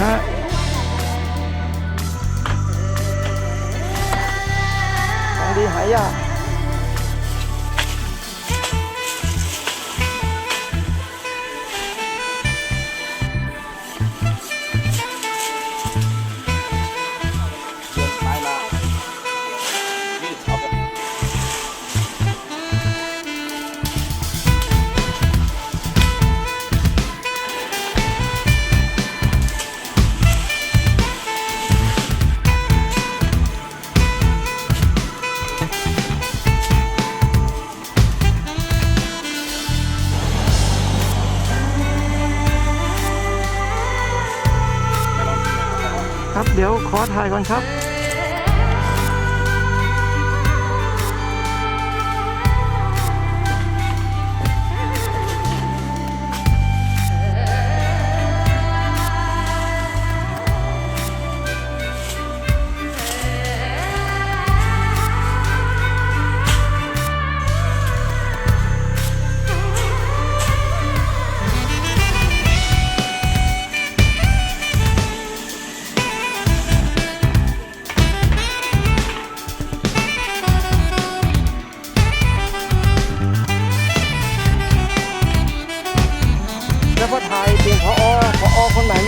兄弟，哎呀！ เดี๋ยวขอถ่ายก่อนครับ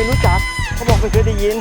ไม่รู้จัก เขาบอกไม่เคยได้ยิน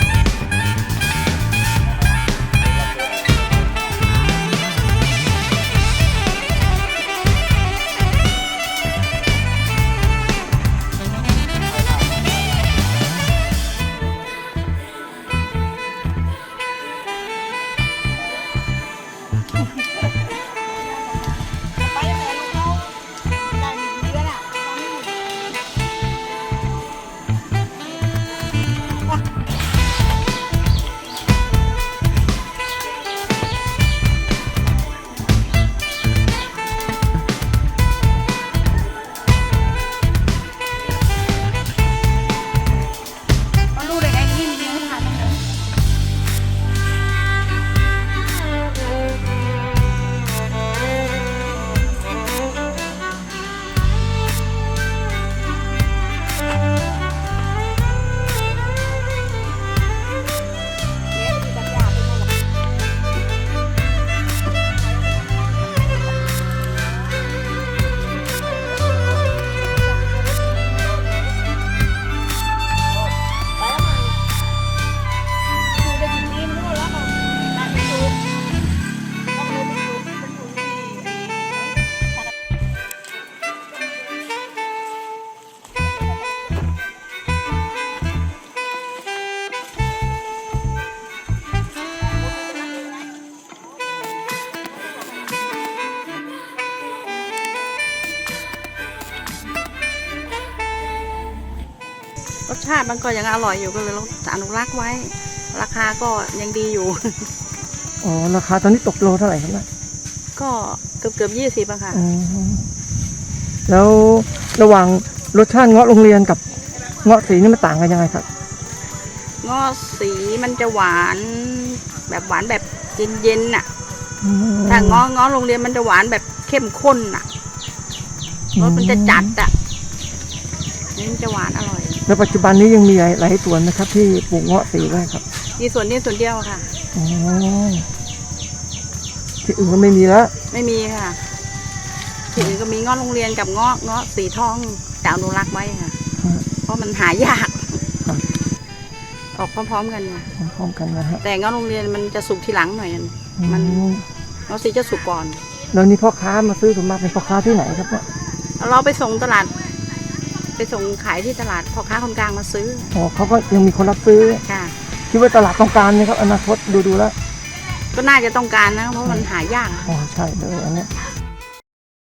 รสชาติมันก็ยังอร่อยอยู่ก็เลยเราอนุรักษ์ไว้ ราคาก็ยังดีอยู่ อ๋อราคาตอนนี้ตกโลเท่าไหร่ครับเนี่ยก็เกือบเกือบยี่สิบอะค่ะอืมแล้วระหว่างรสชาติเงาะโรงเรียนกับเงาะสีนี่มันต่างกันยังไงครับงอสีมันจะหวานแบบหวานแบบเย็นๆน่ะ ถ้างองอโรงเรียนมันจะหวานแบบเข้มข้นน่ะรสมันจะจัดอะนี่มันจะหวานอร่อย แล้วปัจจุบันนี้ยังมีหลายหลายสวนนะครับ ที่ปลูกเงาะสีไว้ครับมีส่วนนี้ส่วนเดียวค่ะ อ๋อที่อื่นก็ไม่มีแล้วไม่มีค่ะที่อื่นก็มีเงาะโรงเรียนกับเงาะเงาะสีทองแต่อนุรักษ์ไว้ค่ะครับเพราะมันหายากครับออกพร้อมๆกันไงพร้อมๆกันนะฮะแต่เงาะโรงเรียนมันจะสุกทีหลังหน่อยมันอืมเงาะสีจะสุกก่อนแล้วนี่พ่อค้ามาซื้อส่วนมากเป็นพ่อค้าที่ไหนครับเนี่ยเราไปส่งตลาด ไปส่งขายที่ตลาดพ่อค้าคนกลางมาซื้ออ๋อเขาก็ยังมีคนรับซื้อค่ะคิดว่าตลาดต้องการไหมครับอนาคตดูดูๆแล้ว ก็น่าจะต้องการนะเพราะมันหายากอ๋อใช่เลยอันเนี้ย